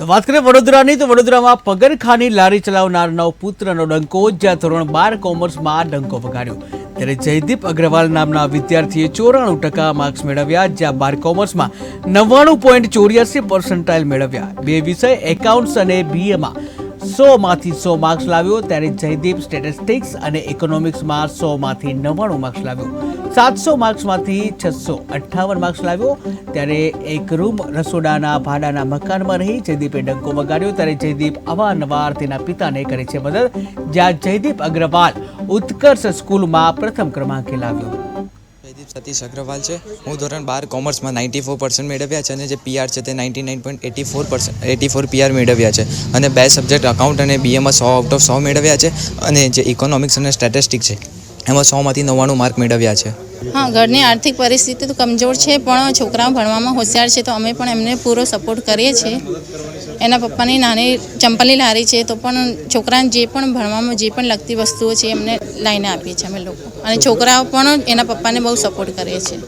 તો વાત કરીએ વડોદરાની, તો વડોદરામાં પગરખાની લારી ચલાવનારનો પુત્રનો ડંકો, જ્યાં ધોરણ બાર કોમર્સમાં ડંકો વગાડ્યો. ત્યારે જયદીપ અગ્રવાલ નામના વિદ્યાર્થીએ ચોરાણું ટકા માર્ક્સ મેળવ્યા, જ્યાં બાર કોમર્સમાં નવ્વાણું પોઈન્ટ ચોર્યાસી પર્સન્ટાઇલ મેળવ્યા. બે વિષય એકાઉન્ટ્સ અને બીએમાં સો માંથી સો માર્ક્સ લાવ્યો, ત્યારે જયદીપ સ્ટેટિસ્ટિક્સ અને ઇકોનોમિક્સમાં સોમાંથી નવ્વાણું માર્ક્સ લાવ્યો. સાતસો માર્ક્સમાંથી છસો અઠ્ઠાવન માર્ક્સ લાવ્યો, ત્યારે એક રૂમ રસોડાના ભાડાના મકાનમાં રહી જયદીપે ડંકો વગાડ્યો, ત્યારે જયદીપ અવારનવાર તેના પિતાને કરે છે મદદ. જ્યાં જયદીપ અગ્રવાલ ઉત્કર્ષ સ્કૂલમાં પ્રથમ ક્રમાંકે લાવ્યો. સતીશ અગ્રવાલ છે. હું ધોરણ બાર કોમર્સમાં નાઇન્ટી ફોર પર્સન્ટ મેળવ્યા છે અને જે પીઆર છે તે ninety nine point eighty four percent eighty four PR મેળવ્યા છે. અને બે સબ્જેક્ટ અકાઉન્ટ અને બીએમાં સો આઉટ ઓફ સો મેળવ્યા છે અને જે ઇકોનોમિક્સ અને સ્ટેટિસ્ટિક છે, એમાં સોમાંથી નવ્વાણું માર્ક મેળવ્યા છે. હા, ઘરની આર્થિક પરિસ્થિતિ તો કમજોર છે, પણ છોકરાઓ ભણવામાં હોશિયાર છે, તો અમે પણ એમને પૂરો સપોર્ટ કરીએ છીએ. એના પપ્પાની નાની ચંપલની લારી છે, તો પણ છોકરાને જે પણ ભણવામાં, જે પણ લગતી વસ્તુઓ છે, એમને લાઈને આપીએ છીએ અમે લોકો. અને છોકરાઓ પણ એના પપ્પાને બહુ સપોર્ટ કરીએ છીએ.